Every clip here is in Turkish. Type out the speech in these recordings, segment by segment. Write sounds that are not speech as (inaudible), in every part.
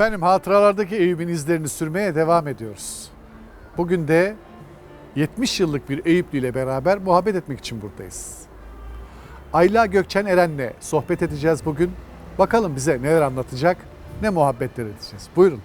Efendim hatıralardaki Eyüp'ün izlerini sürmeye devam ediyoruz. Bugün de 70 yıllık bir Eyüplü ile beraber muhabbet etmek için buradayız. Ayla Gökçen Eren'le sohbet edeceğiz bugün. Bakalım bize neler anlatacak, ne muhabbetler edeceğiz. Buyurun.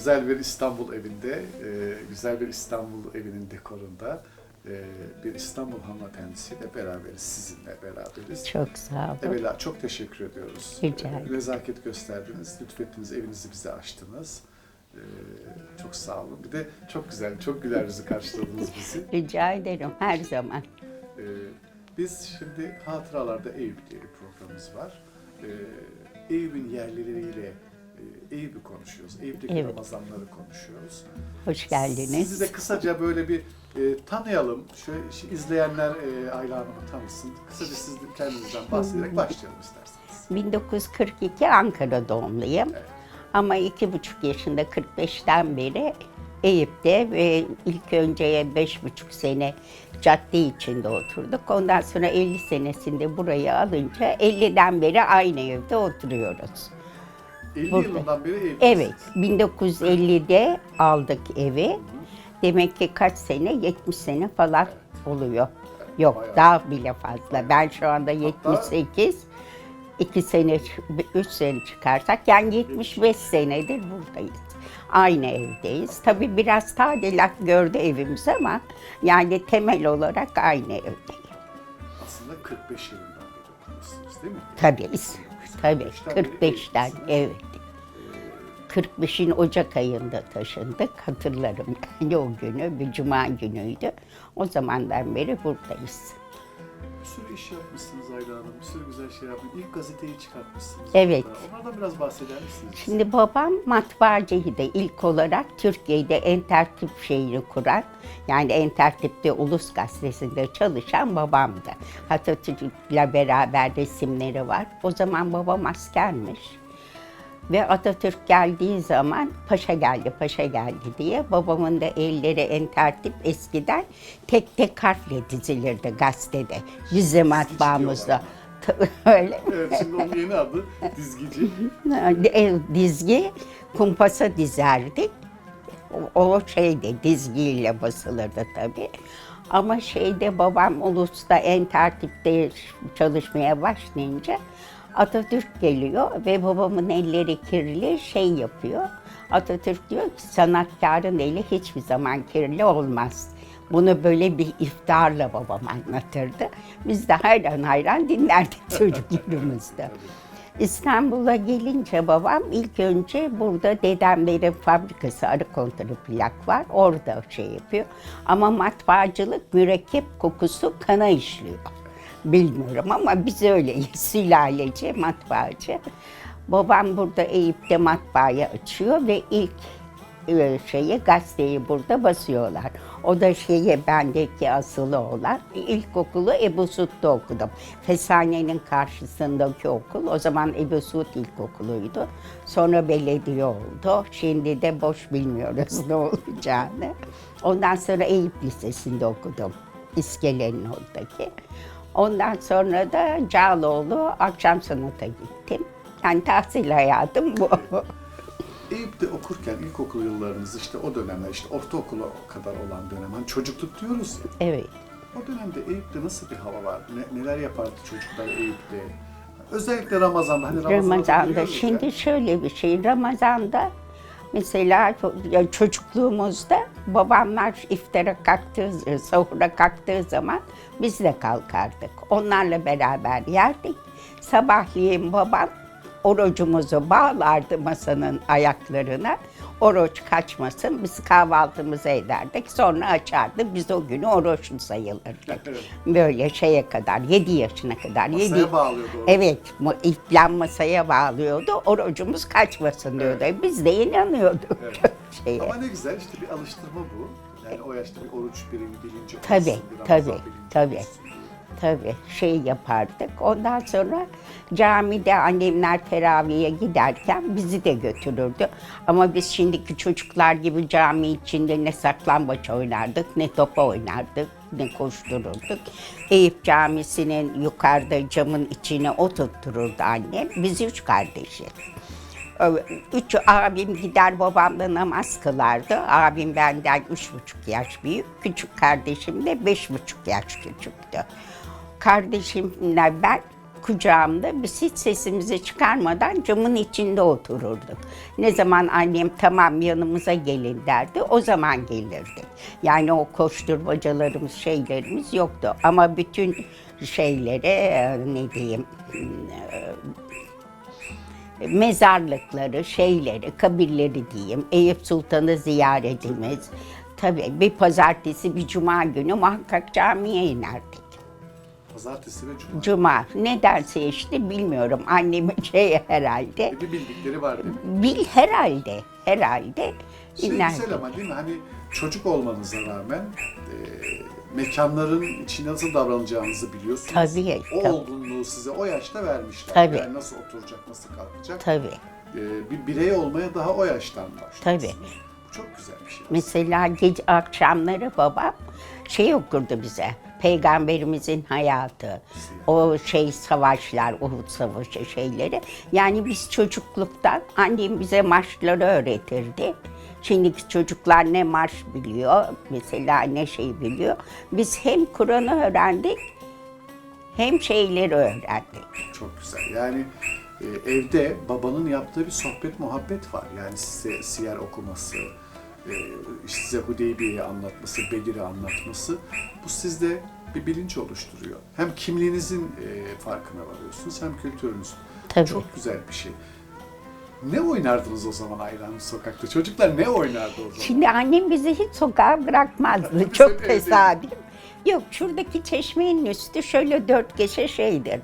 Güzel bir İstanbul evinde, e, güzel bir İstanbul evinin dekorunda e, bir İstanbul hanımefendisiyle beraberiz, sizinle beraberiz. Çok sağ olun. Evvela çok teşekkür ediyoruz. Rica E, ederim. Nezaket gösterdiniz, lütfettiniz, evinizi bize açtınız. E, çok sağ olun. Bir de çok güzel, çok güler yüzü karşıladınız bizi. (laughs) Rica ederim her zaman. Ee, biz şimdi Hatıralarda Eyüp diye bir programımız var. Ee, Eyüp'ün yerlileriyle Eyüp'ü konuşuyoruz. Eyüp'teki Evet. Ramazanları konuşuyoruz. Hoş geldiniz. Sizi de kısaca böyle bir e, tanıyalım. Şöyle şu izleyenler e, Ayla Hanım'ı tanısın. Kısaca siz de kendinizden bahsederek başlayalım isterseniz. 1942 Ankara doğumluyum. Evet. Ama iki buçuk yaşında 45'ten beri Eyüp'te ve ilk önce beş buçuk sene cadde içinde oturduk. Ondan sonra 50 senesinde burayı alınca 50'den beri aynı evde oturuyoruz. 50 Burada. yılından beri Eyüp'tesiniz. Evet, 1950'de aldık evi. Demek ki kaç sene? 70 sene falan oluyor. Yok, bayağı. daha bile fazla. Ben şu anda 78, 2 sene, 3 sene çıkarsak yani 75 senedir buradayız. Aynı evdeyiz. Tabii biraz tadilat gördü evimiz ama yani temel olarak aynı evdeyim. Aslında 45 yılından beri oturuyorsunuz değil mi? Tabii, tabii 45'ten beri 45'ten evlisiniz. evet. 45'in Ocak ayında taşındık. Hatırlarım yani o günü, bir cuma günüydü. O zamandan beri buradayız. Bir sürü iş yapmışsınız Ayla Hanım. Bir sürü güzel şey yapmışsınız. İlk gazeteyi çıkartmışsınız. Evet. burada. Onlardan biraz bahseder misiniz? Şimdi babam matbaacıydı. İlk olarak Türkiye'de Entertip şeyini kuran, yani Entertip'te Ulus Gazetesi'nde çalışan babamdı. Atatürk'le beraber resimleri var. O zaman babam askermiş. Ve Atatürk geldiği zaman paşa geldi, paşa geldi diye babamın da elleri entertip eskiden tek tek harfle dizilirdi gazetede. Yüze matbaamızda. (laughs) Öyle Evet şimdi onun yeni adı dizgici. e, dizgi kumpasa dizerdik. O, o şeyde dizgiyle basılırdı tabii. Ama şeyde babam Ulus'ta en tertipte çalışmaya başlayınca Atatürk geliyor ve babamın elleri kirli şey yapıyor. Atatürk diyor ki sanatkarın eli hiçbir zaman kirli olmaz. Bunu böyle bir iftarla babam anlatırdı. Biz de hayran hayran dinlerdik (laughs) çocukluğumuzda. İstanbul'a gelince babam ilk önce burada dedemlerin fabrikası arı kontrolü plak var. Orada şey yapıyor. Ama matbaacılık mürekkep kokusu kana işliyor. Bilmiyorum ama biz öyleyiz. (laughs) Sülaleci, matbaacı. Babam burada Eyüp'te matbaayı açıyor ve ilk e, şeyi gazeteyi burada basıyorlar. O da şeye bendeki asılı olan ilkokulu Ebu Suud'da okudum. Fesane'nin karşısındaki okul. O zaman Ebu Suud ilkokuluydu. Sonra belediye oldu. Şimdi de boş bilmiyoruz (laughs) ne olacağını. Ondan sonra Eyüp Lisesi'nde okudum. İskelenin oradaki. Ondan sonra da Cağaloğlu akşam sanata gittim. Yani tahsil hayatım bu. (laughs) Eyüp'te okurken ilkokul yıllarınız işte o dönemler işte ortaokula kadar olan dönem. Hani çocukluk diyoruz ya. Evet. O dönemde Eyüp'te nasıl bir hava var? Ne- neler yapardı çocuklar Eyüp'te? Özellikle Ramazan'da. Hani Ramazan'da, Ramazan'da. Şimdi ya. şöyle bir şey. Ramazan'da mesela çocukluğumuzda babamlar iftara kalktığı, sahura kalktığı zaman biz de kalkardık. Onlarla beraber yerdik. Sabahleyin babam orucumuzu bağlardı masanın ayaklarına. Oruç kaçmasın. Biz kahvaltımızı ederdik. Sonra açardık. Biz o günü oruçlu sayılırdık. Evet. Böyle şeye kadar, 7 yaşına kadar. Masaya yedi- bağlıyordu oruç. Evet, iplen masaya bağlıyordu. Orucumuz kaçmasın diyordu. Biz de inanıyorduk Evet. Şeye. Ama ne güzel işte bir alıştırma bu. Yani o yaşta bir oruç bilinci, bilinci olsun, Tabii, bir tabii, bilinci tabii. olsun. Tabii şey yapardık. Ondan sonra camide annemler teraviye giderken bizi de götürürdü. Ama biz şimdiki çocuklar gibi cami içinde ne saklambaç oynardık, ne top oynardık, ne koştururduk. Eyüp Camisi'nin yukarıda camın içine oturttururdu annem. Biz üç kardeşiz. Üç abim gider babamla namaz kılardı. Abim benden üç buçuk yaş büyük. Küçük kardeşim de beş buçuk yaş küçüktü. Kardeşimle ben kucağımda biz hiç sesimizi çıkarmadan camın içinde otururduk. Ne zaman annem tamam yanımıza gelin derdi o zaman gelirdi. Yani o koşturmacalarımız şeylerimiz yoktu. Ama bütün şeylere e, ne diyeyim mezarlıkları, şeyleri, kabirleri diyeyim, Eyüp Sultan'ı ziyaretimiz. Tabii bir pazartesi, bir cuma günü muhakkak camiye inerdik. Pazartesi ve cuma. Cuma, ne derse işte bilmiyorum. Annemin (laughs) şey herhalde. Bir bildikleri var değil mi? Bil herhalde, herhalde Şey inerdik. güzel ama değil mi? Hani çocuk olmanıza rağmen e, mekanların içinde nasıl davranacağınızı biliyorsunuz. Tabii, O tabii. olgunluğu size o yaşta vermişler. Tabii. Yani nasıl oturacak, nasıl kalkacak. Tabii, E, bir birey olmaya daha o yaştan başlıyorsunuz. Tabii. Bu çok güzel bir şey. Mesela gece akşamları babam şey okurdu bize. Peygamberimizin hayatı, o şey savaşlar, Uhud savaşı şeyleri. Yani biz çocukluktan annem bize marşları öğretirdi. Şimdiki çocuklar ne marş biliyor, mesela ne şey biliyor. Biz hem Kur'an'ı öğrendik, hem şeyleri öğrendik. Çok güzel. Yani e, evde babanın yaptığı bir sohbet muhabbet var. Yani size siyer okuması, e, size Hudeybiye'yi anlatması, Bedir'i anlatması. Bu sizde bir bilinç oluşturuyor. Hem kimliğinizin e, farkına varıyorsunuz hem kültürünüzün. Tabii. Çok güzel bir şey. Ne oynardınız o zaman Aylan sokakta? Çocuklar ne oynardı o zaman? Şimdi annem bizi hiç sokağa bırakmazdı. Çok tesadüf. Yok şuradaki çeşmenin üstü şöyle dört geçe şeydir.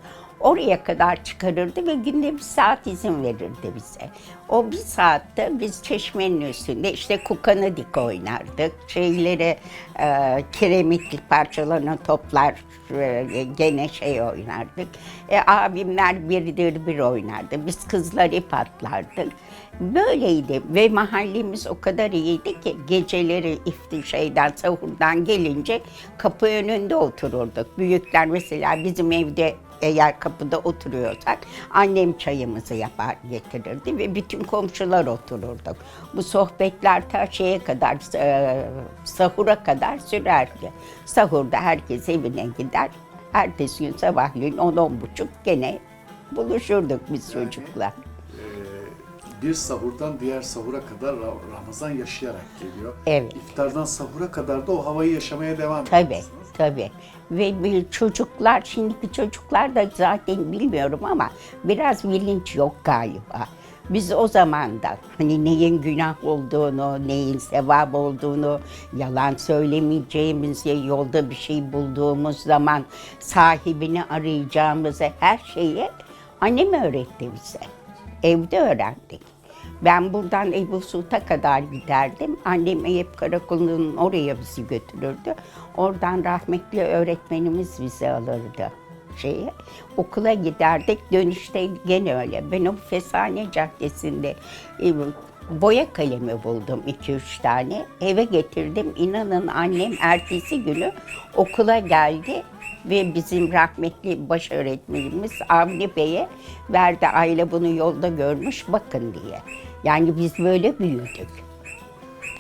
Oraya kadar çıkarırdı ve günde bir saat izin verirdi bize. O bir saatte biz çeşmenin üstünde işte kukanı dik oynardık. Şeyleri e, kiremitli parçalarını toplar e, gene şey oynardık. E, abimler birdir bir oynardı. Biz kızlar ip atlardık. Böyleydi ve mahallemiz o kadar iyiydi ki geceleri ifti şeyden sahurdan gelince kapı önünde otururduk. Büyükler mesela bizim evde eğer kapıda oturuyorsak annem çayımızı yapar getirirdi ve bütün komşular otururduk. Bu sohbetler ta şeye kadar e, sahura kadar sürerdi. Sahurda herkes evine gider. Ertesi gün sabahleyin 10-10 buçuk gene buluşurduk biz çocuklar. Ee, bir sahurdan diğer sahura kadar Ra- Ramazan yaşayarak geliyor. Evet. İftardan sahura kadar da o havayı yaşamaya devam Tabii, ediyorsunuz. tabii. Ve çocuklar, şimdiki çocuklar da zaten bilmiyorum ama biraz bilinç yok galiba. Biz o zaman da hani neyin günah olduğunu, neyin sevap olduğunu, yalan söylemeyeceğimizi, yolda bir şey bulduğumuz zaman sahibini arayacağımızı, her şeyi annem öğretti bize. Evde öğrendik. Ben buradan Ebu Sult'a kadar giderdim. Annem Eyüp Karakolu'nun oraya bizi götürürdü. Oradan rahmetli öğretmenimiz bizi alırdı şeye. Okula giderdik. Dönüşte gene öyle. Ben o Fesane Caddesi'nde e, boya kalemi buldum iki üç tane. Eve getirdim. İnanın annem ertesi günü okula geldi ve bizim rahmetli baş öğretmenimiz Avni Bey'e verdi. Aile bunu yolda görmüş bakın diye. Yani biz böyle büyüdük.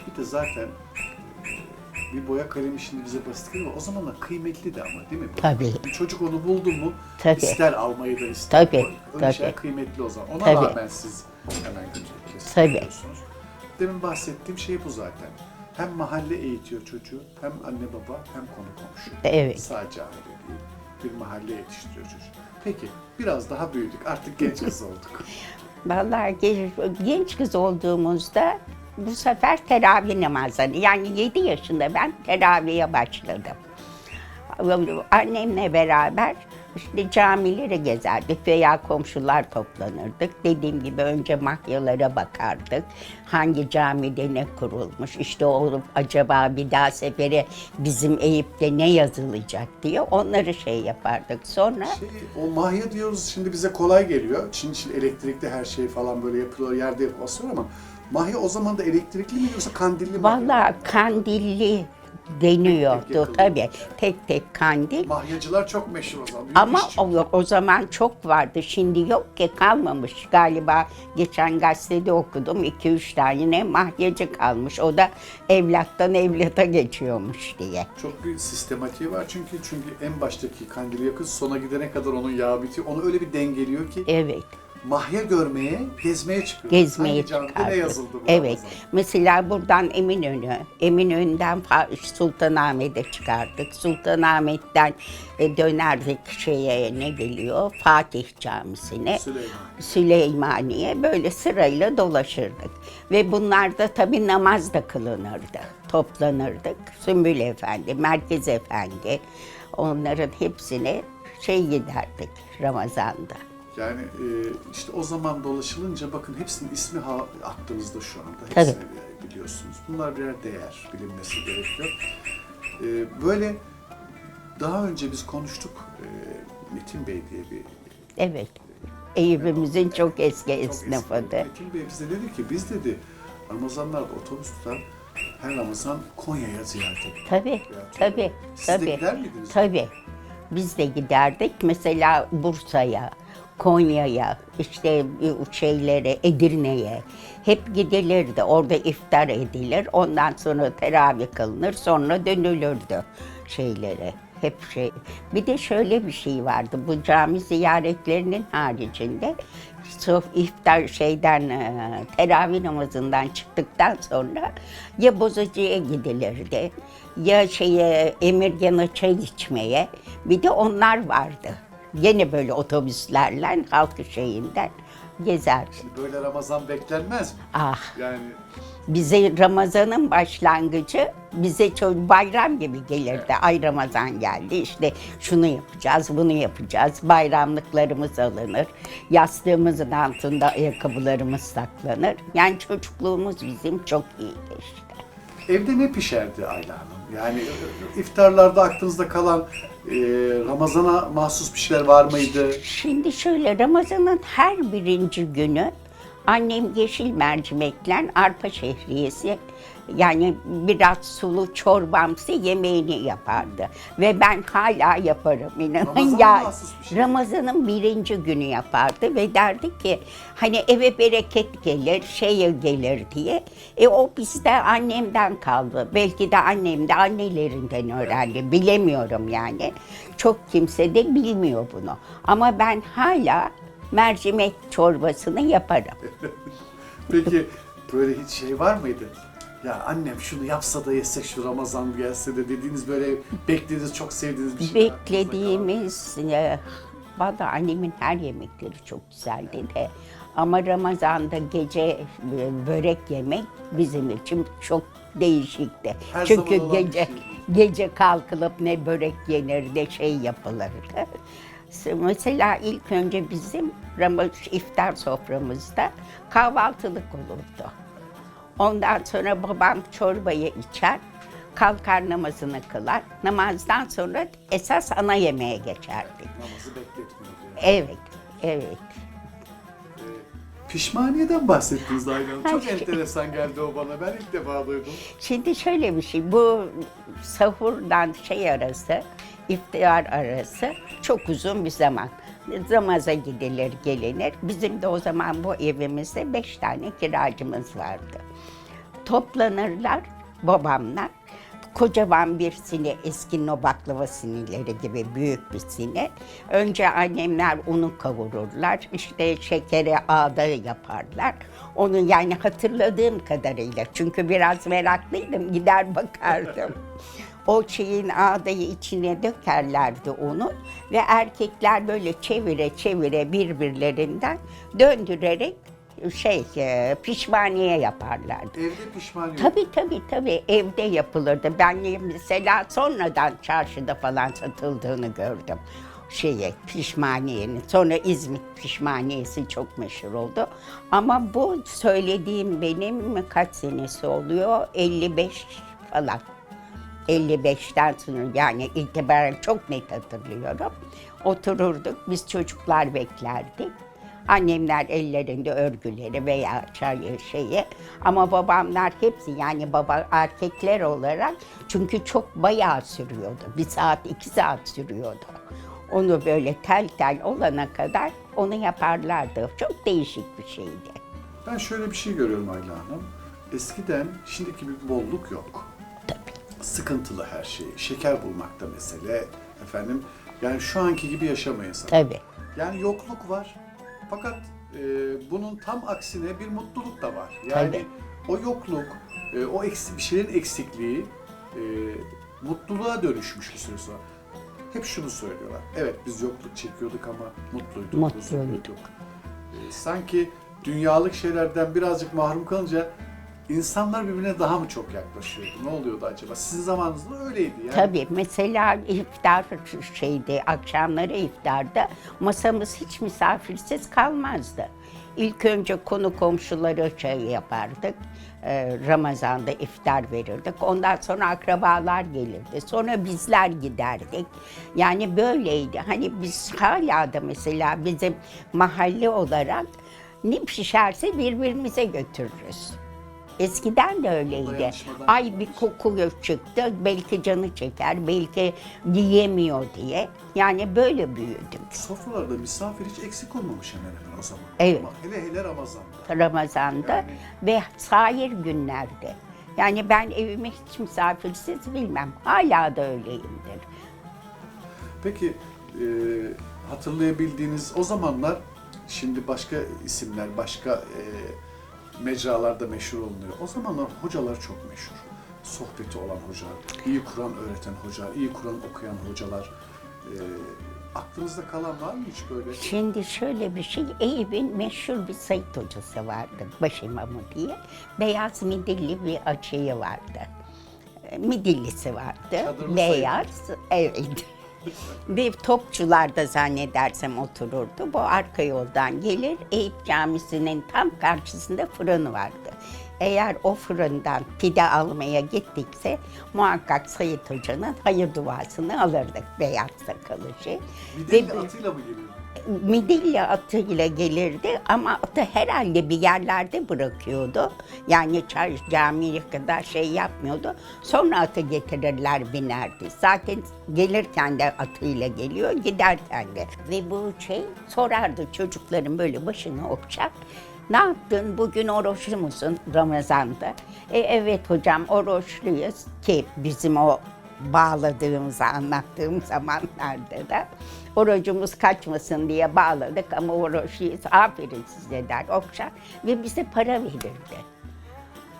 Bir de zaten bir boya kalemi şimdi bize basit geliyor. O zamanlar kıymetli de ama değil mi? Tabii. Bir çocuk onu buldu mu Tabii. ister almayı da ister. Tabii, o tabii. şeyler kıymetli o zaman. Ona Tabii. rağmen siz hemen götürüp Tabii. Demin bahsettiğim şey bu zaten. Hem mahalle eğitiyor çocuğu, hem anne baba, hem konu komşu. Evet. Sadece aile değil. Bir mahalle yetiştiriyor çocuk. Peki, biraz daha büyüdük. Artık genç kız olduk. (laughs) Vallahi genç, genç kız olduğumuzda bu sefer teravih namazları. Yani 7 yaşında ben teravihe başladım. Annemle beraber işte camileri gezerdik veya komşular toplanırdık. Dediğim gibi önce mahyalara bakardık. Hangi camide ne kurulmuş, işte olup acaba bir daha sefere bizim Eyüp'te ne yazılacak diye onları şey yapardık. Sonra Şey, o mahya diyoruz şimdi bize kolay geliyor. Çin Çin elektrikli her şey falan böyle yapılıyor, yerde yapılıyor ama mahya o zaman da elektrikli mi yoksa kandilli mi? Vallahi kandilli deniyordu Tek tek tabii. Tek tek kandil. Mahyacılar çok meşhur o zaman. büyük Ama o, o zaman çok vardı. Şimdi yok ki kalmamış. Galiba geçen gazetede okudum. 2-3 tane mahyacı kalmış. O da evlattan evlata geçiyormuş diye. Çok bir sistematiği var çünkü çünkü en baştaki kandili yakın sona gidene kadar onun yağı bitiyor. Onu öyle bir dengeliyor ki Evet. Mahya görmeye, gezmeye çıkıyor. Gezmeye Hangi camide çıkardı. ne yazıldı bu Evet. Ramazan? Mesela buradan Eminönü, Eminönü'nden Fa- Sultanahmet'e çıkardık. Sultanahmet'ten e, dönerdik şeye ne geliyor? Fatih Camisi'ne. Süleyman. Süleymaniye böyle sırayla dolaşırdık. Ve bunlarda tabii namaz da kılınırdı. Toplanırdık. Sümbül Efendi, Merkez Efendi onların hepsine şey giderdik Ramazan'da. Yani e, işte o zaman dolaşılınca bakın hepsinin ismi ha, aklınızda şu anda. Tabii. Hepsini biliyorsunuz. Bunlar birer değer bilinmesi gerekiyor. E, böyle daha önce biz konuştuk. E, Metin Bey diye bir Evet. Eyüp'ümüzün çok eski esnafıydı. Metin Bey bize dedi ki biz dedi Ramazanlarda otobüs tutar her Ramazan Konya'ya ziyaret ettik. Tabii, tabii, Siz de tabii. gider miydiniz? Tabii. Biz de giderdik. Mesela Bursa'ya, Konya'ya, işte bu şeylere, Edirne'ye hep gidilirdi. Orada iftar edilir. Ondan sonra teravih kılınır. Sonra dönülürdü şeylere. Hep şey. Bir de şöyle bir şey vardı. Bu cami ziyaretlerinin haricinde sof iftar şeyden e, teravih namazından çıktıktan sonra ya bozacıya gidilirdi ya şeye Emirgan'a çay içmeye bir de onlar vardı. Yine böyle otobüslerle halkı şeyinden gezerdik. Böyle Ramazan beklenmez mi? Ah Yani bize Ramazan'ın başlangıcı bize çok bayram gibi gelirdi. Ay Ramazan geldi işte şunu yapacağız, bunu yapacağız. Bayramlıklarımız alınır. Yastığımızın altında ayakkabılarımız saklanır. Yani çocukluğumuz bizim çok iyi geçti. Evde ne pişerdi Ayla Hanım? Yani iftarlarda aklınızda kalan e, Ramazan'a mahsus bir şeyler var mıydı? Şimdi şöyle Ramazan'ın her birinci günü annem yeşil mercimekle arpa şehriyesi yani biraz sulu çorbamsı yemeğini yapardı. Ve ben hala yaparım inanın. Ramazan'a ya, şey. Ramazan'ın birinci günü yapardı ve derdi ki hani eve bereket gelir, şey gelir diye. E o bizde annemden kaldı. Belki de annem de annelerinden öğrendi. Bilemiyorum yani. Çok kimse de bilmiyor bunu. Ama ben hala mercimek çorbasını yaparım. (laughs) Peki böyle hiç şey var mıydı? Ya annem şunu yapsa da yesek şu Ramazan gelse de dediğiniz böyle beklediğiniz, çok sevdiğiniz bir şey. Beklediğimiz, e, valla annemin her yemekleri çok güzeldi de. Ama Ramazan'da gece e, börek yemek bizim için çok değişikti. Her Çünkü zaman olan bir gece şey gece kalkılıp ne börek yenir ne şey yapılırdı. (laughs) Mesela ilk önce bizim Ramazan iftar soframızda kahvaltılık olurdu. Ondan sonra babam çorbayı içer, kalkar namazını kılar. Namazdan sonra esas ana yemeğe geçerdik. Namazı bekletmiyordu. Evet, evet. Pişmaniyeden bahsettiniz Ayla Hanım. Çok enteresan geldi o bana. Ben ilk defa duydum. Şimdi şöyle bir şey, bu sahurdan şey arası, iftar arası çok uzun bir zaman. Namaza gidilir, gelinir. Bizim de o zaman bu evimizde beş tane kiracımız vardı. Toplanırlar babamla. Kocaman bir sine, eski no baklava sineleri gibi büyük bir sine. Önce annemler unu kavururlar, işte şekeri ağda yaparlar. Onu yani hatırladığım kadarıyla, çünkü biraz meraklıydım, gider bakardım. (laughs) O şeyin ağdayı içine dökerlerdi onu ve erkekler böyle çevire çevire birbirlerinden döndürerek şey e, pişmaniye yaparlardı. Evde pişmaniye. Tabii tabii tabii evde yapılırdı. Ben mesela sonradan çarşıda falan satıldığını gördüm. Şeye pişmaniyenin. Sonra İzmit pişmaniyesi çok meşhur oldu. Ama bu söylediğim benim kaç senesi oluyor? 55 falan. 55'ten sonra yani itibaren çok net hatırlıyorum. Otururduk, biz çocuklar beklerdik. Annemler ellerinde örgüleri veya çayı şeyi ama babamlar hepsi yani baba erkekler olarak çünkü çok bayağı sürüyordu. Bir saat iki saat sürüyordu. Onu böyle tel tel olana kadar onu yaparlardı. Çok değişik bir şeydi. Ben şöyle bir şey görüyorum Ayla Hanım. Eskiden şimdiki bir bolluk yok. Tabii. Sıkıntılı her şey. Şeker bulmakta mesele. Efendim yani şu anki gibi yaşamayız. Tabii. Yani yokluk var. Fakat e, bunun tam aksine bir mutluluk da var. Yani Tabii. o yokluk, e, o eksi, bir şeylerin eksikliği e, mutluluğa dönüşmüş bir süre sonra. Hep şunu söylüyorlar. Evet biz yokluk çekiyorduk ama mutluyduk, Mutluyduk. huzurluyduk. E, sanki dünyalık şeylerden birazcık mahrum kalınca insanlar birbirine daha mı çok yaklaşıyordu? Ne oluyordu acaba? Sizin zamanınızda öyleydi yani. Tabii mesela iftar şeydi, akşamları iftarda masamız hiç misafirsiz kalmazdı. İlk önce konu komşuları şey yapardık. Ee, Ramazan'da iftar verirdik. Ondan sonra akrabalar gelirdi. Sonra bizler giderdik. Yani böyleydi. Hani biz hala da mesela bizim mahalle olarak ne pişerse birbirimize götürürüz. Eskiden de öyleydi. Ay bir koku çıktı, belki canı çeker, belki yiyemiyor diye. Yani böyle büyüdüm. Sofralarda misafir hiç eksik olmamış hemen hemen o zaman. Evet. Ama hele hele Ramazan'da. Ramazan'da Yani. ve sair günlerde. Yani ben evime hiç misafirsiz bilmem. Hala da öyleyimdir. Peki e, hatırlayabildiğiniz o zamanlar şimdi başka isimler, başka e, mecralarda meşhur olunuyor. O zamanlar hocalar çok meşhur. Sohbeti olan hoca, iyi Kur'an öğreten hoca, iyi Kur'an okuyan hocalar. E, aklınızda kalan var mı hiç böyle? Şimdi şöyle bir şey, Eyüp'ün meşhur bir Sayit hocası vardı, başimamı diye. Beyaz midilli bir açığı vardı. Midillisi vardı. Çadırlı Beyaz, evet. Bir topçularda zannedersem otururdu. Bu arka yoldan gelir. Eyüp Camisi'nin tam karşısında fırın vardı. Eğer o fırından pide almaya gittikse muhakkak Sayit Hoca'nın hayır duasını alırdık beyaz sakalı şey. Bir Ve de atıyla mı geliyor? Midilli atıyla gelirdi ama atı herhalde bir yerlerde bırakıyordu. Yani çay camiye kadar şey yapmıyordu. Sonra atı getirirler binerdi. Zaten gelirken de atıyla geliyor, giderken de. Ve bu şey sorardı çocukların böyle başını okşar. Ne yaptın? Bugün oruçlu musun Ramazan'da? E, evet hocam oruçluyuz ki bizim o bağladığımızı anlattığım zamanlarda da orucumuz kaçmasın diye bağladık ama oruçluyuz. Aferin size der okşar ve bize para verirdi.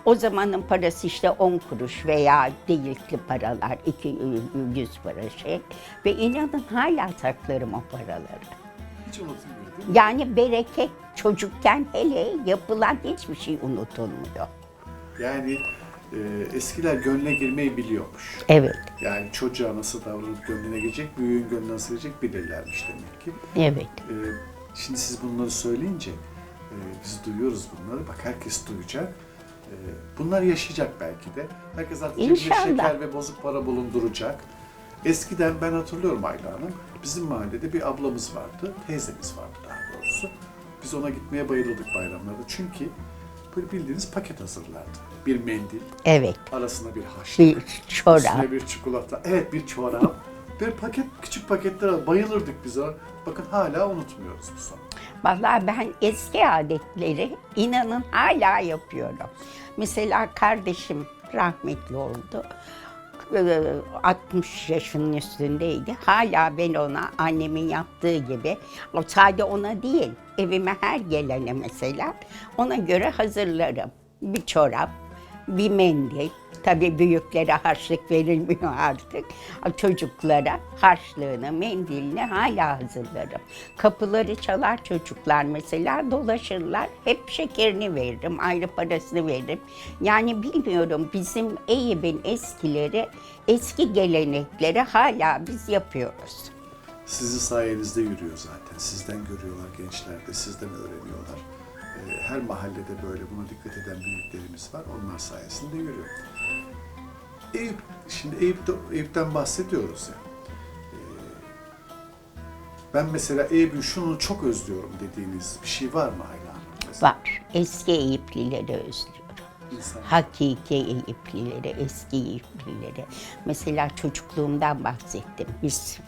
O zamanın parası işte 10 kuruş veya değilkli paralar, 200 para şey. Ve inanın hala saklarım o paraları. Hiç unutulmuyor? Yani bereket çocukken hele yapılan hiçbir şey unutulmuyor. Yani e, eskiler gönle girmeyi biliyormuş. Evet, Yani çocuğa nasıl davranıp gönlüne girecek, büyüğün gönlüne nasıl girecek bilirlermiş demek ki. evet. Ee, şimdi siz bunları söyleyince e, biz duyuyoruz bunları. Bak herkes duyacak. Ee, bunlar yaşayacak belki de. Herkes artık cebinde şeker ve bozuk para bulunduracak. Eskiden ben hatırlıyorum Ayla Hanım. Bizim mahallede bir ablamız vardı. Teyzemiz vardı daha doğrusu. Biz ona gitmeye bayılırdık bayramlarda. Çünkü böyle bildiğiniz paket hazırlardı. Bir mendil, Evet. arasına bir haşlık, Bir çorap. üstüne bir çikolata. Evet bir çorap. bir paket, küçük paketler al- bayılırdık biz ona. Bakın hala unutmuyoruz bu son. Vallahi ben eski adetleri inanın hala yapıyorum. Mesela kardeşim rahmetli oldu. Ee, 60 yaşının üstündeydi. Hala ben ona annemin yaptığı gibi, o sadece ona değil, evime her gelene mesela ona göre hazırlarım. Bir çorap, bir mendil. Tabii büyüklere harçlık verilmiyor artık. Çocuklara harçlığını, mendilini hala hazırlarım. Kapıları çalar çocuklar mesela dolaşırlar. Hep şekerini veririm, ayrı parasını veririm. Yani bilmiyorum bizim Eyüp'ün eskileri, eski gelenekleri hala biz yapıyoruz. Sizin sayenizde yürüyor zaten. Sizden görüyorlar gençler de, sizden öğreniyorlar. Her mahallede böyle buna dikkat eden büyüklerimiz var. Onlar sayesinde yürüyor. Eyüp, şimdi Eyüp'te, Eyüp'ten bahsediyoruz ya. Ee, Ben mesela Eyüp'ün şunu çok özlüyorum dediğiniz bir şey var mı Ayla Hanım? Var. Eski Eyüplileri özlüyorum. insan- Hakiki Eyüplileri, eski Eyüplileri. Mesela çocukluğumdan bahsettim. Biz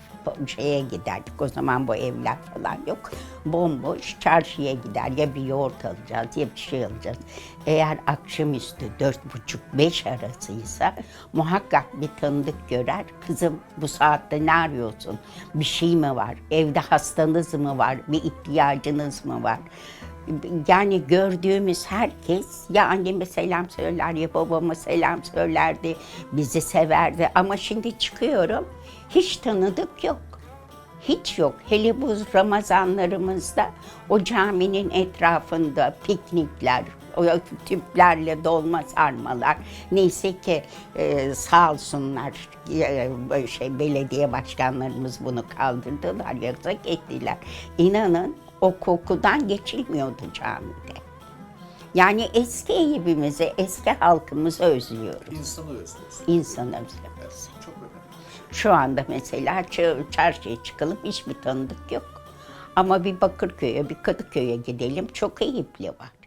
şeye giderdik. O zaman bu evler falan yok. Bomboş çarşıya gider. Ya bir yoğurt alacağız ya bir şey alacağız. Eğer akşamüstü dört buçuk beş arasıysa muhakkak bir tanıdık görer. Kızım bu saatte ne arıyorsun? Bir şey mi var? Evde hastanız mı var? Bir ihtiyacınız mı var? Yani gördüğümüz herkes ya anneme selam söyler ya babama selam söylerdi, bizi severdi. Ama şimdi çıkıyorum hiç tanıdık yok. Hiç yok. Hele bu Ramazanlarımızda o caminin etrafında piknikler, o tüplerle dolma sarmalar. Neyse ki e, sağ olsunlar e, şey belediye başkanlarımız bunu kaldırdılar, yasak ettiler. İnanın o kokudan geçilmiyordu camide. Yani eski Eyüp'ümüzü, eski halkımızı özlüyoruz. İnsanı özlüyorsun. İnsanı özlüyoruz. Çok önemli. Şu anda mesela çarşıya çıkalım hiçbir tanıdık yok. Ama bir Bakırköy'e, bir Kadıköy'e gidelim çok Eyüplü var.